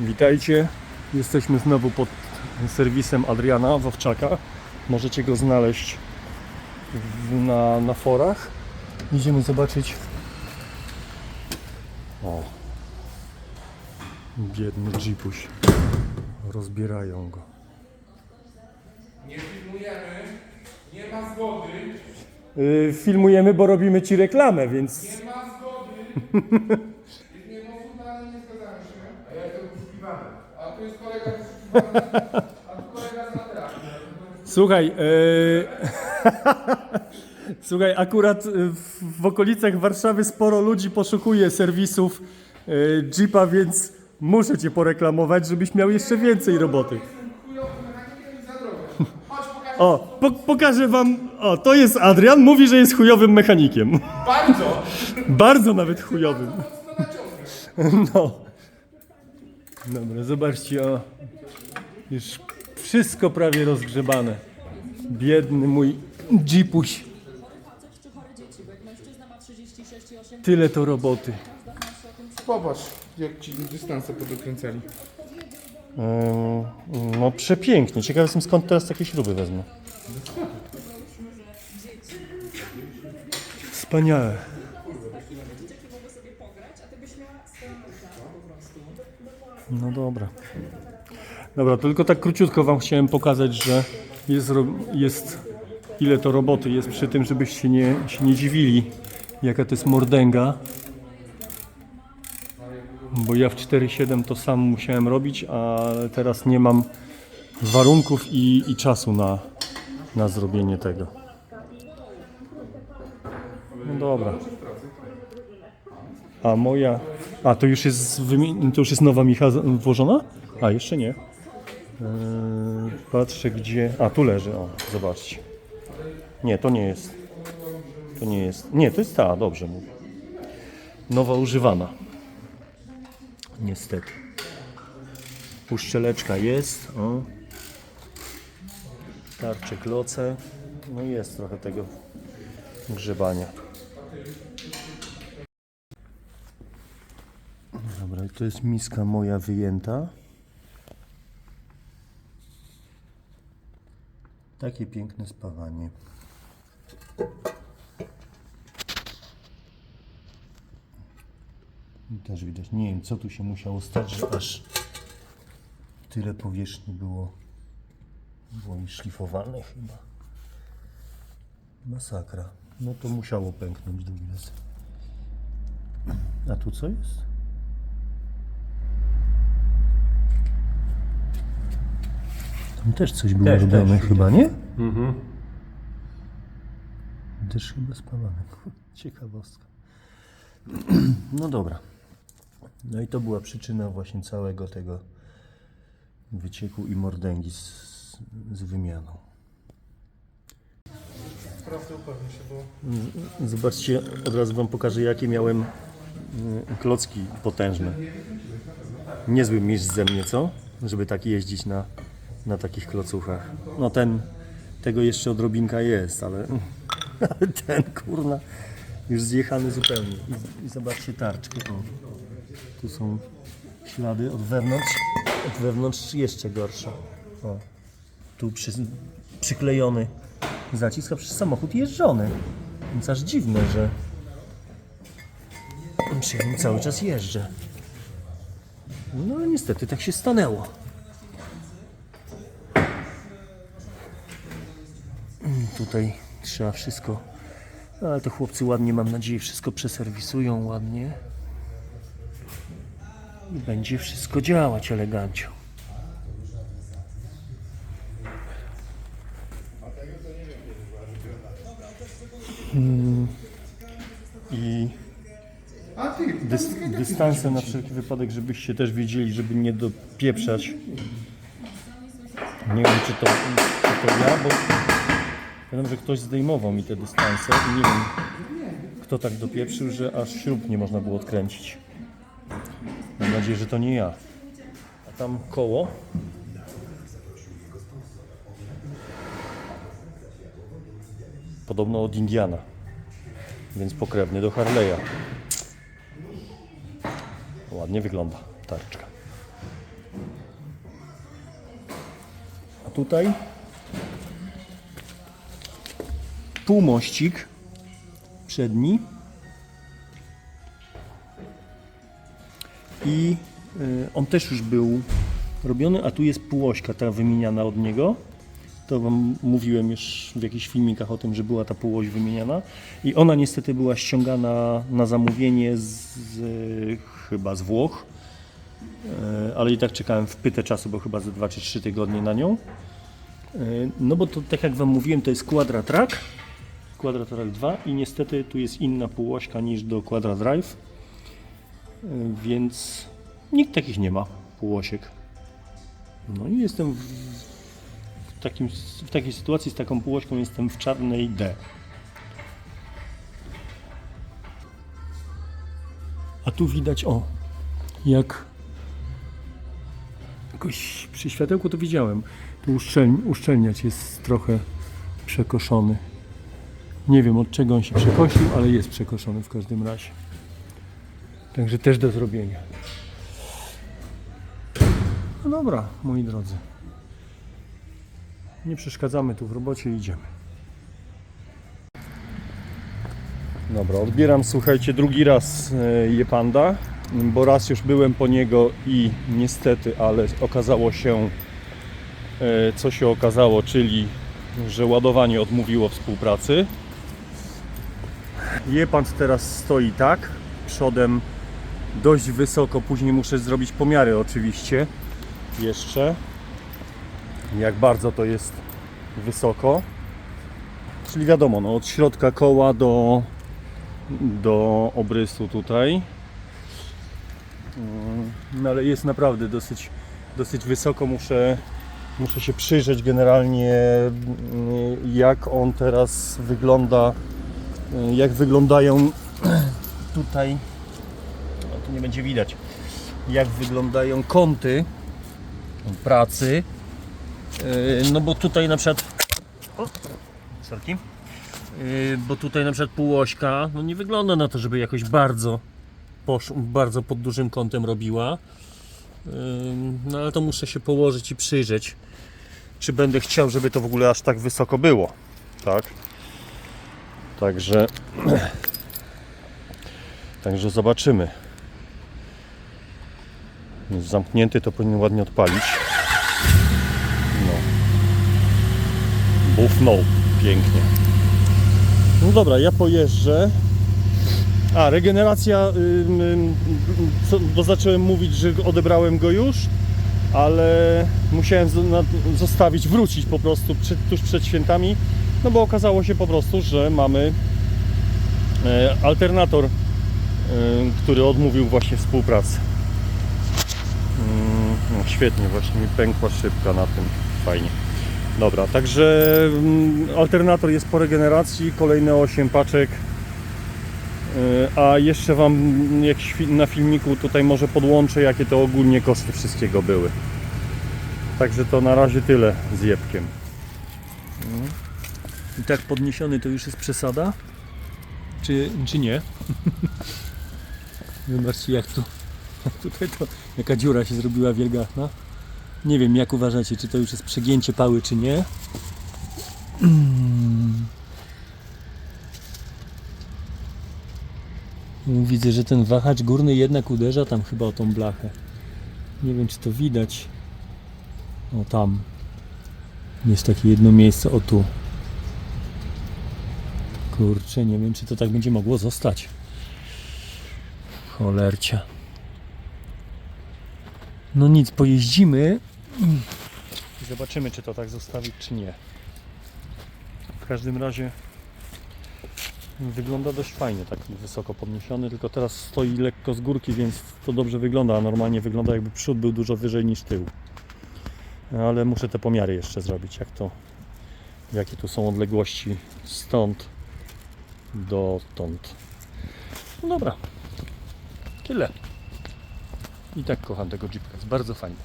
Witajcie. Jesteśmy znowu pod serwisem Adriana Wawczaka. Możecie go znaleźć na, na forach. Idziemy zobaczyć. O. Biedny jeepuś. Rozbierają go. Nie filmujemy, nie ma zgody, Yy, filmujemy, bo robimy ci reklamę, więc nie ma zgody. Nie mów, ale nie zgadzamy się. A ja jestem poszukiwany. A tu jest kolega poszukiwany, a tu kolega z Ateaki. Słuchaj, yy... słuchaj, akurat w, w okolicach Warszawy sporo ludzi poszukuje serwisów yy, Jeepa, więc muszę cię poreklamować, żebyś miał jeszcze więcej roboty. Jestem chujowym mechanikiem i za drogę. Chodź, pokażę. O, po, pokażę wam. O, to jest Adrian, mówi, że jest chujowym mechanikiem. Bardzo! Bardzo nawet chujowym. No. Dobra, zobaczcie, o. Już wszystko prawie rozgrzebane. Biedny mój jeepuś. facet czy chore dzieci, bo jak mężczyzna ma 36 i 8, Tyle to roboty. Popatrz, jak ci dystanse podokręcali. No przepięknie. Ciekaw jestem skąd teraz takie śruby wezmę. Wspaniałe. No dobra. Dobra, tylko tak króciutko Wam chciałem pokazać, że jest, jest ile to roboty jest przy tym, żebyście nie, się nie dziwili, jaka to jest mordęga. Bo ja w 4.7 to sam musiałem robić, a teraz nie mam warunków i, i czasu na, na zrobienie tego. No dobra. A moja. A to już jest to już jest nowa micha włożona? A jeszcze nie. Eee, patrzę gdzie. A tu leży, o, zobaczcie. Nie, to nie jest. To nie jest. Nie, to jest ta, dobrze mówię. Nowa używana. Niestety. Uszczeleczka jest. O. Tarcze, kloce. No jest trochę tego grzebania. Dobra, to jest miska moja wyjęta. Takie piękne spawanie. I Też widać, nie wiem co tu się musiało stać, że aż tyle powierzchni było, było szlifowane chyba. Masakra. No to musiało pęknąć drugi raz. A tu co jest? Też coś było Też, robione też, chyba, nie? Też chyba spawane. Ciekawostka. No dobra. No i to była przyczyna właśnie całego tego wycieku i mordęgi z, z wymianą. Zobaczcie, od razu Wam pokażę, jakie miałem y, klocki potężne. Niezły mistrz ze mnie, co? Żeby tak jeździć na, na takich klocuchach. No ten, tego jeszcze odrobinka jest, ale, ten, kurna, już zjechany zupełnie. I, i zobaczcie tarczkę. O. Tu są ślady od wewnątrz, od wewnątrz jeszcze gorsze. O. Tu przy, przyklejony zacisk, a przez samochód jeżdżony. Więc aż dziwne, że przy nim cały czas jeżdżę. No niestety tak się stanęło. Tutaj trzeba wszystko, ale to chłopcy ładnie, mam nadzieję, wszystko przeserwisują ładnie. I będzie wszystko działać elegancko. I A ty, dys, dystanse na wszelki wypadek, żebyście też wiedzieli, żeby nie dopieprzać. Nie wiem, czy to, czy to ja, bo Wiem, że ktoś zdejmował mi te dystanse i nie wiem, kto tak dopieprzył, że aż śrub nie można było odkręcić. Mam nadzieję, że to nie ja. A tam koło. Podobno od Indiana. Więc pokrewny do Harley'a. Ładnie wygląda tarczka. A tutaj półmościk przedni i y, on też już był robiony, a tu jest półośka ta wymieniana od niego. To Wam mówiłem już w jakichś filmikach o tym, że była ta półoś wymieniana i ona niestety była ściągana na zamówienie z, chyba z Włoch, E, ale i tak czekałem w pytę czasu, bo chyba ze 2 czy 3 tygodnie na nią. E, No bo to tak jak Wam mówiłem, to jest Quadra Track, Quadra Track 2 i niestety tu jest inna półośka niż do Quadra Drive, E, więc nikt takich nie ma półosiek. No i jestem w, takim, w takiej sytuacji z taką półośką, jestem w czarnej D. A tu widać, o, jak jakoś przy światełku to widziałem. Tu uszczel, uszczelniacz jest trochę przekoszony. Nie wiem od czego on się przekosił, ale jest przekoszony w każdym razie. Także też do zrobienia. No dobra, moi drodzy. Nie przeszkadzamy tu w robocie, idziemy. Dobra, odbieram, słuchajcie, drugi raz e, Jepanda, bo raz już byłem po niego i niestety, ale okazało się, e, co się okazało, czyli, że ładowanie odmówiło współpracy. Jepand teraz stoi tak, przodem dość wysoko, później muszę zrobić pomiary oczywiście, jeszcze, jak bardzo to jest wysoko. Czyli wiadomo, no, od środka koła do, do obrysu tutaj. Mm, No ale jest naprawdę dosyć, dosyć wysoko. Muszę, muszę się przyjrzeć generalnie mm, jak on teraz wygląda, jak wyglądają tutaj, no tu nie będzie widać, jak wyglądają kąty pracy. Y, No bo tutaj na przykład o, sorki. Yy, bo tutaj na przykład półośka no nie wygląda na to, żeby jakoś bardzo posz, bardzo pod dużym kątem robiła. No ale to muszę się położyć i przyjrzeć, czy będę chciał, żeby to w ogóle aż tak wysoko było. Tak. Także Także zobaczymy. Jest zamknięty, to powinien ładnie odpalić. No. Bufnął pięknie. No dobra, ja pojeżdżę. A, regeneracja, co, bo zacząłem mówić, że odebrałem go już, ale musiałem zostawić, wrócić po prostu przed, tuż przed świętami, no bo okazało się po prostu, że mamy e, alternator, e, który odmówił właśnie współpracy. Mm, no, świetnie, właśnie mi pękła szybka na tym, fajnie. Dobra, także mm, alternator jest po regeneracji, kolejne 8 paczek. Yy, A jeszcze Wam mm, jak na filmiku tutaj może podłączę, jakie to ogólnie koszty wszystkiego były. Także to na razie tyle z jebkiem. I tak podniesiony to już jest przesada? Czy, czy nie? Zobaczcie jak tu tutaj to jaka dziura się zrobiła wielgachna. Nie wiem, jak uważacie, czy to już jest przegięcie pały, czy nie. Widzę, że ten wahacz górny jednak uderza tam chyba o tą blachę. Nie wiem, czy to widać. O tam. Jest takie jedno miejsce, o tu. Kurczę, nie wiem, czy to tak będzie mogło zostać. Cholercia. No nic, pojeździmy i zobaczymy, czy to tak zostawić, czy nie. W każdym razie wygląda dość fajnie, taki wysoko podniesiony, tylko teraz stoi lekko z górki, więc to dobrze wygląda, a normalnie wygląda jakby przód był dużo wyżej niż tył. Ale muszę te pomiary jeszcze zrobić, jak to, jakie tu są odległości stąd dotąd. No dobra, tyle. I tak kocham tego Jeepka, jest bardzo fajny.